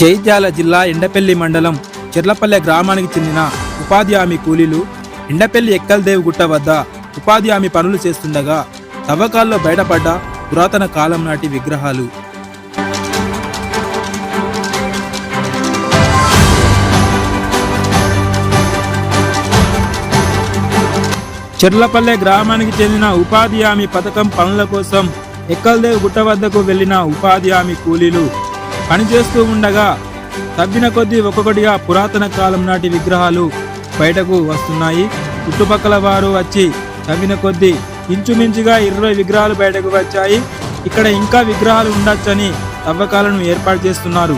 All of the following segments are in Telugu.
జైత్యాల జిల్లా ఎండపల్లి మండలం చెర్లపల్లె గ్రామానికి చెందిన ఉపాధి హామీ కూలీలు ఎండపల్లి ఎక్కల్దేవ్ గుట్ట వద్ద ఉపాధి హామీ పనులు చేస్తుండగా తవ్వకాల్లో బయటపడ్డ పురాతన కాలం నాటి విగ్రహాలు. చెర్లపల్లె గ్రామానికి చెందిన ఉపాధి హామీ పథకం పనుల కోసం ఎక్కల్దేవ్ గుట్ట వద్దకు వెళ్ళిన ఉపాధి హామీ కూలీలు పనిచేస్తూ ఉండగా తవ్విన కొద్దీ ఒక్కొక్కటిగా పురాతన కాలం నాటి విగ్రహాలు బయటకు వస్తున్నాయి. చుట్టుపక్కల వారు వచ్చి తవ్విన కొద్దీ ఇంచుమించుగా ఇరవై విగ్రహాలు బయటకు వచ్చాయి. ఇక్కడ ఇంకా విగ్రహాలు ఉండొచ్చని తవ్వకాలను ఏర్పాటు చేస్తున్నారు.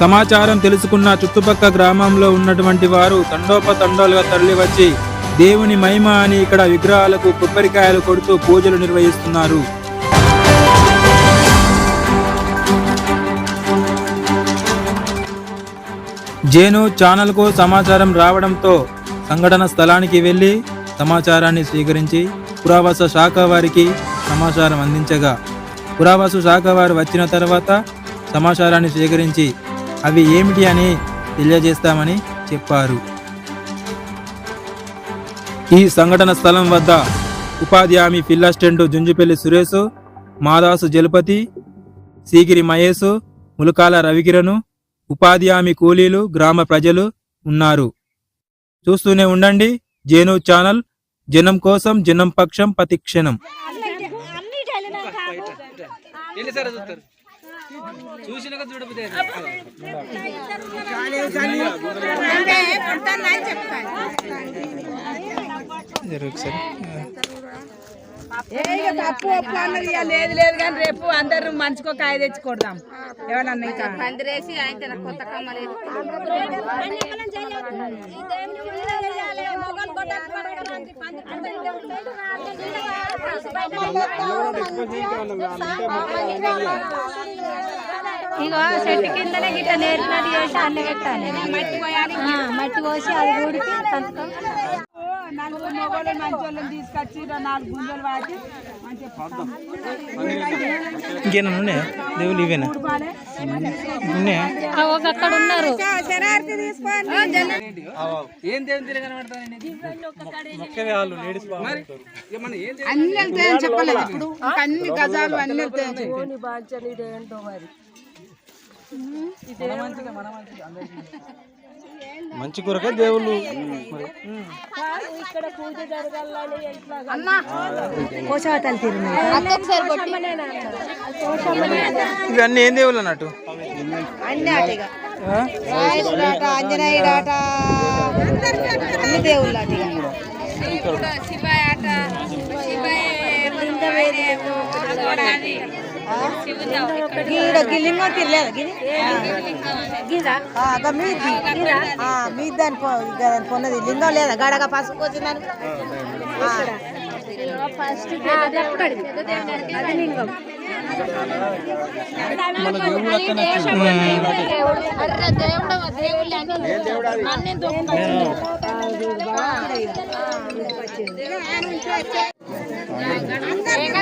సమాచారం తెలుసుకున్న చుట్టుపక్క గ్రామంలో ఉన్నటువంటి వారు తండోపతండాలుగా తరలివచ్చి దేవుని మహిమ అని ఇక్కడ విగ్రహాలకు కొబ్బరికాయలు కొడుతూ పూజలు నిర్వహిస్తున్నారు. జేను ఛానల్కు సమాచారం రావడంతో సంఘటన స్థలానికి వెళ్ళి సమాచారాన్ని స్వీకరించి పురావస శాఖ వారికి సమాచారం అందించగా పురావసు శాఖ వారు వచ్చిన తర్వాత సమాచారాన్ని స్వీకరించి అవి ఏమిటి అని తెలియజేస్తామని చెప్పారు. ఈ సంఘటన స్థలం వద్ద ఉపాధి హామీ ఫిల్ అసిస్టెంట్ జుంజుపల్లి సురేష్ మాదాసు జలపతి సీగిరి మహేష్ ములకాల రవికిరణు ఉపాధి హామీ కూలీలు గ్రామ ప్రజలు ఉన్నారు. చూస్తూనే ఉండండి జేను ఛానల్ జనం కోసం జనం పక్షం ప్రతిక్షణం చూసినాక చూడబోతే పప్పు పప్పు అన్నది లేదు లేదు కానీ రేపు అందరూ మంచికో కాయ తెచ్చి కొడదాం ఎవరన్నా ఇంకా? పందిరేసి ఆయన కొత్త కమ్మలు ఇగో చెట్టు కిందనే గిట్ట నేర్పినట్టు చేసి అన్ని పెట్టాలి. ఆ, మట్టి పోసి అది ఊడికి నలుగురు మొగోళ్ళు మంచి వాళ్ళని తీసుకొచ్చి నాలుగు గుంజలు వాటి మంచిగా ఇంకేనా ఇవేనా? అక్కడ ఉన్నారు. మరి అన్ని వెళ్తాయని చెప్పలేదు ఇప్పుడు. ఇంకా అన్ని గజాలు అన్ని వెళ్తాయని చెప్పి మంచి కొరకే దేవుళ్ళు. ఇవన్నీ ఏం దేవుళ్ళు అన్నట్టు? అన్ని ఆటగా రాయుడాట ఆంజనేయుడాట అన్ని దేవుళ్ళు ఆటగా గీడ గిల్లింగో తిరలేదు మీది దాని దాని పొన్నది లింగం లేదా? గడగ పసుపు వచ్చిందని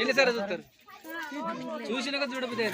ఎన్నిసార్లు చూస్తారు? చూసినాక చూడబోతే